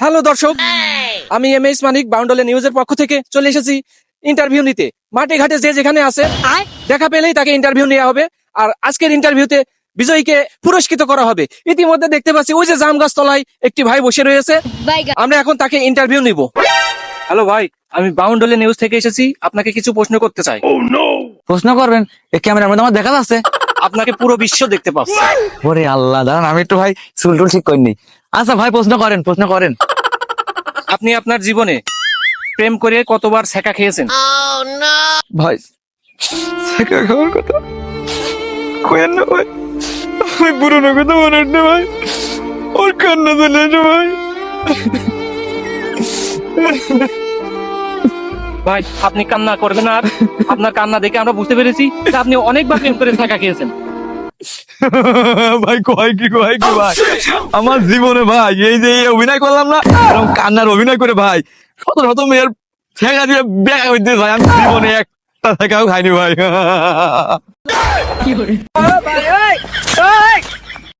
Hello দর্শক আমি M S মানিক বাউন্ডলে নিউজের পক্ষ থেকে চলে এসেছি ইন্টারভিউ নিতে। মাঠে ঘাটে যে যেখানে আছে দেখা পেলেই তাকে ইন্টারভিউ নেওয়া হবে। আর আজকের ইন্টারভিউতে বিজয়ীকে পুরস্কৃত করা হবে। ইতিমধ্যে দেখতে পাচ্ছি ওই যে জাম গাছ তলায় একটি ভাই বসে রয়েছে। আমরা এখন তাকে ইন্টারভিউ নিব। হ্যালো ভাই আমি বাউন্ডলে নিউজ থেকে এসেছি আপনাকে কিছু প্রশ্ন করতে চাই। প্রশ্ন করবেন? এই ক্যামেরার মধ্যে আমার দেখা যাচ্ছে। আপনাকে পুরো বিশ্ব দেখতে পাচ্ছে। ওরে আল্লাহ দাঁড়ান আমি একটু ভাই চুল টুল ঠিক করিনি আচ্ছা ভাই প্রশ্ন করেন প্রশ্ন করেন। আপনি আপনার জীবনে প্রেম করে কতবার ছেঁকা খেয়েছেন? ভাই শেখা খাওয়ার কথা? কয়েন না ভাই। আমি পুরোনো কথা মনে হচ্ছে ভাই। ওর কান্না চলে আসে ভাই। ভাই আপনি কান্না করবেন আর আপনার কান্না দেখে আমরা বুঝতে পেরেছি আপনি অনেকবার প্রেম করে ছেঁকা খেয়েছেন। ভাই কয় কি কয় কি ভাই? আমার জীবনে ভাই এই যে এই অভিনয় করলাম না এরকম কান্নার অভিনয় করে ভাই শত শত মেয়ের ঠেকা দিয়ে বেকা হইতে ভাই আমি জীবনে একটা ঠেকাও খাইনি ভাই